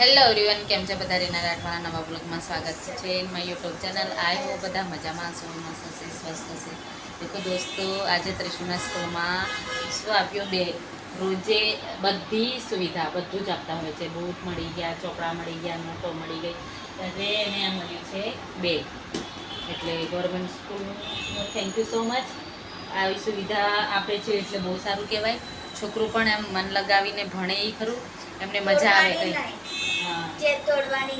Hello everyone કેમ છે બધા? રીના રાઠવાના નવા બ્લોગમાં સ્વાગત છે. મારી યુટ્યુબ ચેનલ આઈ હો બધા મજામાં છો મસ્ત હશે, સ્વસ્થ હશે. દેખો દોસ્તો, આજે ત્રિશુના સ્કૂલમાં શું આપ્યો? બે, રોજે બધી સુવિધા, બધું જ આપતા હોય છે. બૂટ મળી ગયા, ચોપડા મળી ગયા, નોટો મળી ગઈ. એટલે એને મળ્યું છે બે. એટલે ગવર્મેન્ટ સ્કૂલનું થેન્ક યુ સો મચ આવી સુવિધા આપે છે એટલે બહુ સારું કહેવાય. છોકરું પણ એમ મન લગાવીને ભણે એ ખરું. એમને મજા આવે કંઈ.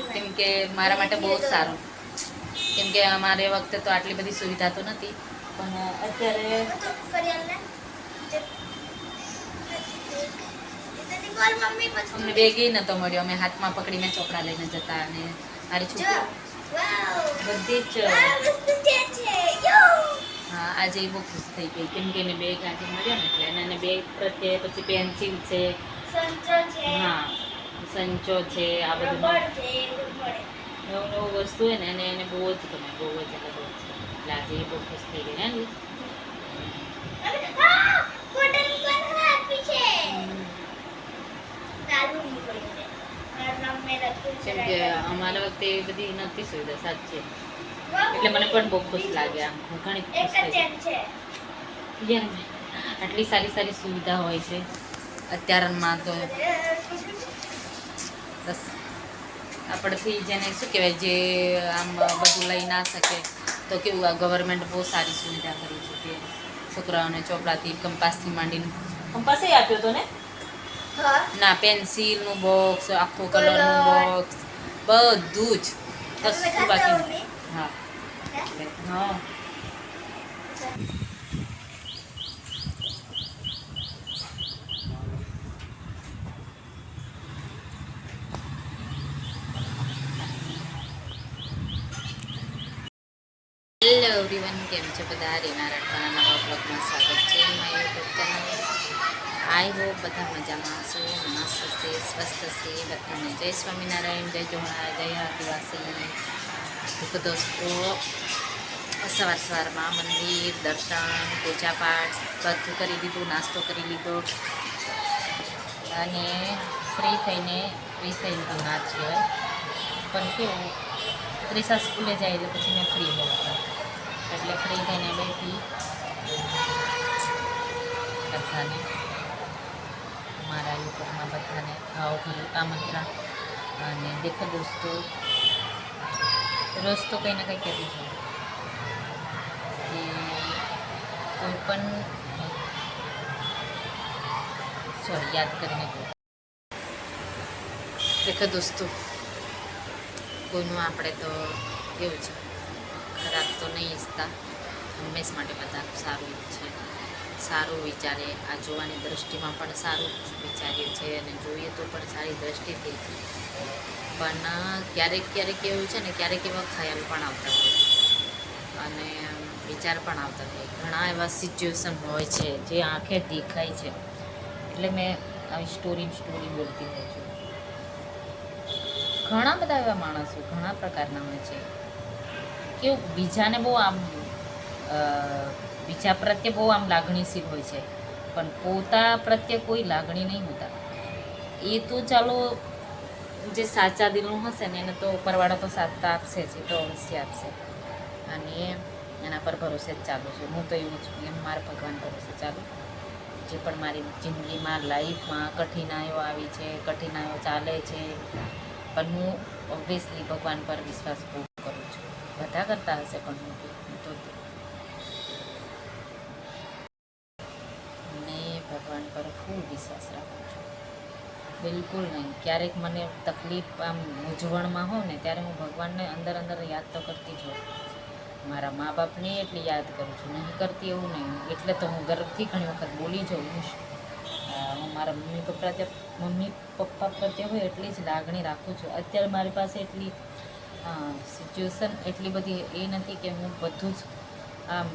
કેમ કે મારા માટે બહુ સારું કેમ કે અમારે વખતે તો આટલી બધી સુવિધા તો નથી પણ અત્યારે. અમને બેગી નતો મળ્યો અમે હાથમાં પકડીને ચોપડા લઈને જતા અને મારી. છોકરી બધી જ. હા આજે બહુ ખુશ થઈ ગઈ કેમ કે એને બેગ આજે મળ્યો ને એટલે એને બેગ પ્રત્યે પછી પેન્સિલ છે. હા સંચો છે આ બધું. નવું. નવું વસ્તુ હોય ને અને એને બહુ જ ગમે બહુ જ એટલે બહુ જ. એટલે આજે એ બહુ ખુશ થઈ ગઈ ને? કેમ કે અમારા વખતે એવી બધી નથી સુવિધા સાચી. એટલે મને પણ બહુ ખુશ લાગે આમ. હું ઘણી ખુશ આટલી સારી સારી સુવિધા હોય છે. અત્યારમાં તો બસ. આપણથી જેને શું કહેવાય જે આમ બધું લઈ ના શકે તો કેવું આ ગવર્મેન્ટ બહુ સારી સુવિધા કરી છે કે છોકરાઓને ચોપડાથી કંપાસથી માંડીને. કંપાસ આપ્યો હતો ને ના પેન્સિલનું બોક્સ આખું કલરનું બોક્સ બધું જ. કશું બાકી હા? હા. એવરીવન કેમ છે બધા રેના રાઠવાના નવા બ્લોગમાં સ્વાગત છે મારી યુટ્યુબ ચેનલ આઈ હોપ બધા મજામાં છો મસ્ત હશે સ્વસ્થ હશે બધાને જય સ્વામિનારાયણ જય જોહાર જય આદિવાસી તો દોસ્તો સવાર સવારમાં મંદિર દર્શન પૂજા પાઠ બધું કરી દીધું નાસ્તો કરી લીધો અને ફ્રી થઈને ફ્રી થઈ લીધું ના જ કહેવાય પણ કેવું, ત્રીસા સ્કૂલે જાય એટલે પછી મેં ફ્રી હોઉં. એટલે ફ્રી થઈને બેઠી. બધાને. મારા યુટ્યુબમાં બધાને ભાવભર્યું આમંત્રણ. અને દેખો દોસ્તો, રોજ તો કંઈ ને કંઈ કહેતી છું કે કોઈ પણ, સોરી, યાદ કરીને દેખો દોસ્તો, કોઈનું આપણે તો કેવું છે. ખરાબ તો નહીં ઈચ્છતા હંમેશ માટે બધા સારું ઈચ્છે સારું વિચારે. આ જોવાની દ્રષ્ટિમાં પણ સારું વિચારીએ છે અને જોઈએ તો પણ સારી દ્રષ્ટિથી. પણ, ક્યારેક ક્યારેક એવું છે ને, ક્યારેક એવા ખ્યાલ પણ આવતા હોય. અને વિચાર પણ આવતા હોય. ઘણા એવા સિચ્યુએશન હોય છે જે આંખે દેખાય છે. એટલે મેં આવી સ્ટોરી સ્ટોરી બોલતી હોઉં છું. ઘણા બધા એવા માણસો ઘણા પ્રકારના હોય છે. કેવું બીજાને બહુ આમ બીજા પ્રત્યે બહુ આમ લાગણીશીલ હોય છે. પણ પોતા પ્રત્યે કોઈ લાગણી નહીં હોતા. એ તો ચાલો, જે સાચા દિલનું હશે ને, એને તો ઉપરવાળા તો સાથ તો આપશે જ, એ તો અવશ્ય આપશે. અને એના પર ભરોસે જ ચાલુ છું. હું તો એવું છું, એમ મારા ભગવાન ભરોસે ચાલુ. જે પણ મારી જિંદગીમાં, લાઈફમાં કઠિનાઈઓ આવી છે, કઠિનાઈઓ ચાલે છે, પણ હું ઓબ્વિયસલી ભગવાન પર વિશ્વાસ બહુ બધા કરતા હશે પણ મોટી મેં ભગવાન પર ફૂલ વિશ્વાસ રાખું છું. બિલકુલ નહીં. ક્યારેક મને તકલીફ આમ મૂંઝવણમાં હોઉં ને ત્યારે હું ભગવાનને અંદર અંદર યાદ તો કરતી જ મારા મા બાપને એટલી યાદ કરું છું. નહીં કરતી એવું નહીં. એટલે તો હું ગર્વથી ઘણી વખત બોલી જાઉં હું મારા મમ્મી પપ્પા મમ્મી પપ્પા પ્રત્યે હોય એટલી જ લાગણી રાખું છું. અત્યારે મારી પાસે એટલી સિચ્યુએશન એટલી બધી એ નથી કે હું બધું જ આમ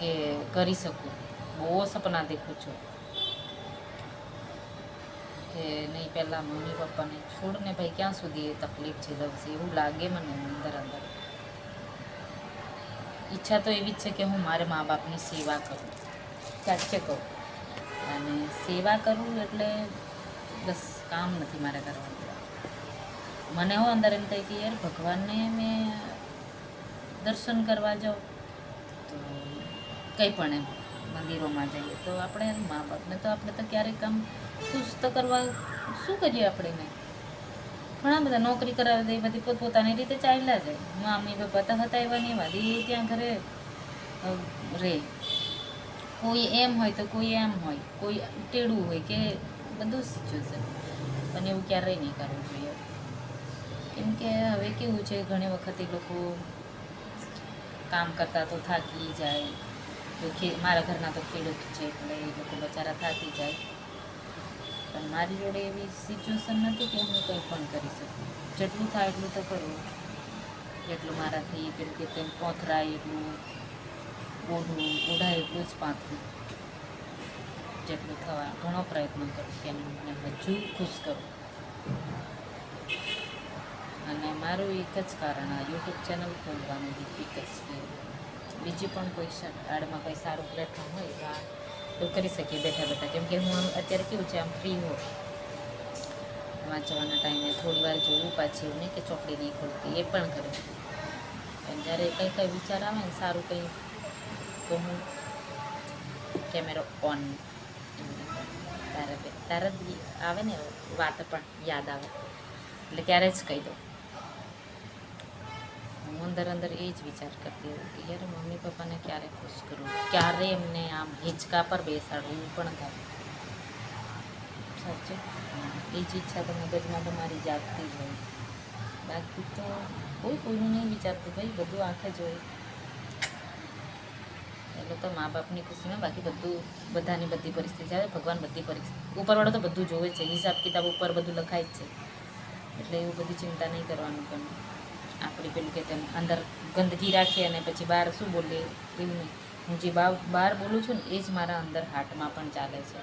કે કરી શકું. બહુ સપના દેખું છું. કે નહીં, પહેલાં મમ્મી પપ્પાને છોડને ભાઈ ક્યાં સુધી એ તકલીફ ઝીલવશે એવું લાગે મને અંદર અંદર. ઈચ્છા તો એવી જ છે કે હું મારે મા બાપની સેવા કરું. સાચે કહું. અને સેવા કરું એટલે બસ કામ નથી મારે કરવા દેવા મને હું અંદર એમ થાય કે યાર ભગવાનને મેં દર્શન કરવા જાઉં, તો કંઈ પણ એમ મંદિરોમાં જઈએ. તો આપણે મા બાપને તો આપણે તો ક્યારેક આમ ખુશ તો કરવા, શું કરીએ આપણે નહીં ઘણા બધા નોકરી કરાવે દે બધી પોતપોતાની રીતે ચાલ્યા જાય. મામી પપ્પા તો હતા એવા નહીં વાદી ત્યાં ઘરે રે. કોઈ એમ હોય તો કોઈ એમ હોય. કોઈ ટેડું હોય કે બધું સિચ્યુએશન પણ એવું ક્યારેય નહીં કરવું જોઈએ. કેમ કે હવે કેવું છે, ઘણી વખત એ લોકો કામ કરતા તો થાકી જાય. તો મારા ઘરના તો ખેડૂત છે, એટલે એ લોકો બચારા થાકી જાય. પણ મારી જોડે એવી સિચ્યુએશન નથી કે હું કંઈ પણ કરી શકું. જેટલું થાય એટલું તો કરવું જેટલું મારાથી પેલું કે તેમ પોથરાય એટલું ઓઢવું ઓઢાય એટલું જ પાથરું. જેટલું થવા, ઘણો પ્રયત્ન કરું કે એમને હજુ ખુશ કરું. અને મારું એક જ કારણ, આ યુટ્યુબ ચેનલ ખોલવાનું એક જ કે બીજી પણ કોઈ આડમાં કોઈ સારું પ્લેટફોર્મ હોય તો આ તો કરી શકીએ બેઠા બેઠા. કેમ કે હું અત્યારે કેવું છે, આમ ફ્રી હો વાંચવાના ટાઈમે થોડી વાર જોવું પાછી એવું નહીં કે ચોપડી નહીં ખોલતી, એ પણ કરું પણ જ્યારે કંઈ કંઈ વિચાર આવે ને સારું કંઈ, તો હું કેમેરો ઓન તારે તારે આવે ને વાત પણ, યાદ આવે. એટલે ત્યારે જ કહી દઉં. હું અંદર અંદર એ જ વિચાર કરતી હોઉં કે યાર મમ્મી પપ્પાને ક્યારે ખુશ કરું? ક્યારે એમને આમ હિંચકા પર બેસાડવું? એવું પણ થાય. સાચું? એ જ ઈચ્છા તો મગજમાં તમારી જાગતી જ હોય. બાકી તો કોઈ કોઈનું નહીં વિચારતું ભાઈ, બધું આંખે જ હોય. એટલે તો મા બાપની ખુશીમાં બાકી બધું બધાની બધી પરિસ્થિતિ આવે ભગવાન બધી પરિસ્થિતિ ઉપરવાળો તો બધું જોવે છે. હિસાબ કિતાબ ઉપર બધું લખાય જ છે. એટલે એવું બધી ચિંતા નહીં કરવાનું પણ. આપણી પેલું કે તેમ અંદર ગંદકી રાખીએ અને પછી બહાર શું બોલીએ એવું નહીં. હું જે બા, બહાર બોલું છું ને એ જ મારા અંદર હાર્ટમાં પણ ચાલે છે.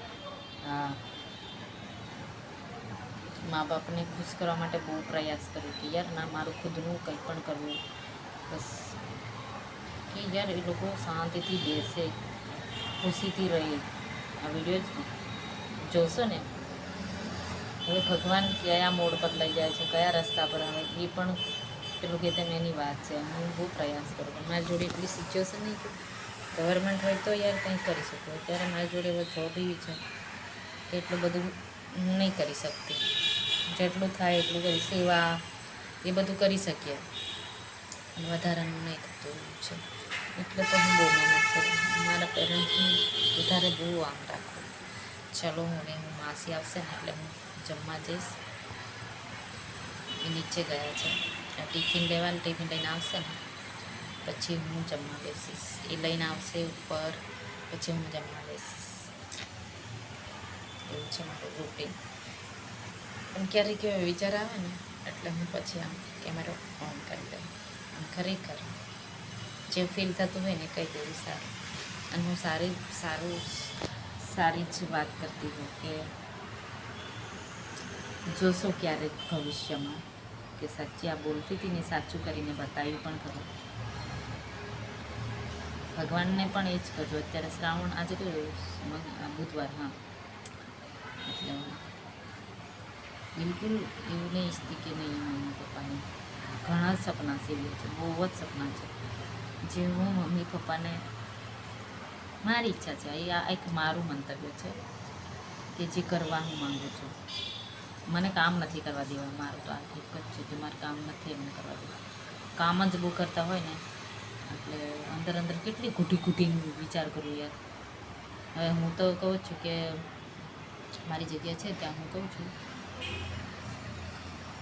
હા. મા બાપને ખુશ કરવા માટે બહુ પ્રયાસ કર્યો કે યાર ના, મારું ખુદનું કંઈ પણ કરવું. બસ. કે યાર એ લોકો શાંતિથી બેસે, ખુશીથી રહે. આ વીડિયો જોશો ને? હવે ભગવાન કયા મોડ પર લઈ જાય છે, કયા રસ્તા પર આવે, એ પણ પેલું કે તમે એની વાત છે. હું બહુ પ્રયાસ કરું પણ મારી જોડે એટલી સિચ્યુએશન નહીં કે ગવર્મેન્ટ હોય તો યાર કંઈ કરી શકું. અત્યારે મારી જોડે હવે જોબ એવી છે કે એટલું બધું હું નહીં કરી શકતી. જેટલું થાય એટલું કરી, સેવા એ બધું કરી શકીએ. અને વધારાનું નહીં થતું એવું છે. એટલે તો હું બહુ મહેનત કરું મારા પેરેન્ટ્સને વધારે બહુ આમ રાખું. ચલો હવે હું માસી આવશે ને એટલે હું જમવા જઈશ. એ નીચે ગયા છે. ટિફિન લેવાનું ટિફિન લઈને આવશે ને, પછી હું જમવા બેસીશ. એ લઈને આવશે ઉપર, પછી હું જમવા બેસીશ. એવું છે મારું રૂટીન પણ ક્યારેક એવો વિચાર આવે ને, એટલે હું પછી આમ કેમેરો ઓન કરી દઉં આમ ખરેખર જે ફીલ થતું હોય ને કહી દેવું સારું. અને હું સારી, સારું, સારી જ વાત કરતી હોઉં કે જોશો ક્યારેક ભવિષ્યમાં. કે સાચી આ બોલતી હતી ને સાચું કરીને બતાવ્યું પણ ખરું. ભગવાનને પણ એ જ કરજો. અત્યારે શ્રાવણ આજે કયું બુધવાર, હા. એટલે બિલકુલ એવું નહીં ઈચ્છતી કે નહીં, મમ્મી પપ્પાને. ઘણા સપના સેવીએ છે બહુ જ સપના છે. જે હું મમ્મી પપ્પાને, મારી ઈચ્છા છે. એ આ એક મારું મંતવ્ય છે કે જે કરવા હું માગું છું. મને કામ નથી કરવા દેવા મારું તો આ એક જ છે કે મારે કામ નથી એમને કરવા દેવા કામ જ બહુ કરતા હોય ને, એટલે અંદર અંદર કેટલી ઘૂંટી ઘૂંટીને વિચાર કરું યાર. હવે હું તો કહું છું કે મારી જગ્યા છે ત્યાં હું કહું છું.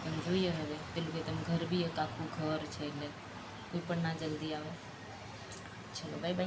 તમે જોઈએ હવે, પેલું કે તમે ઘર બી એક આખું ઘર છે એટલે કોઈ પણ ના જલ્દી આવે. ચલો બાય બાય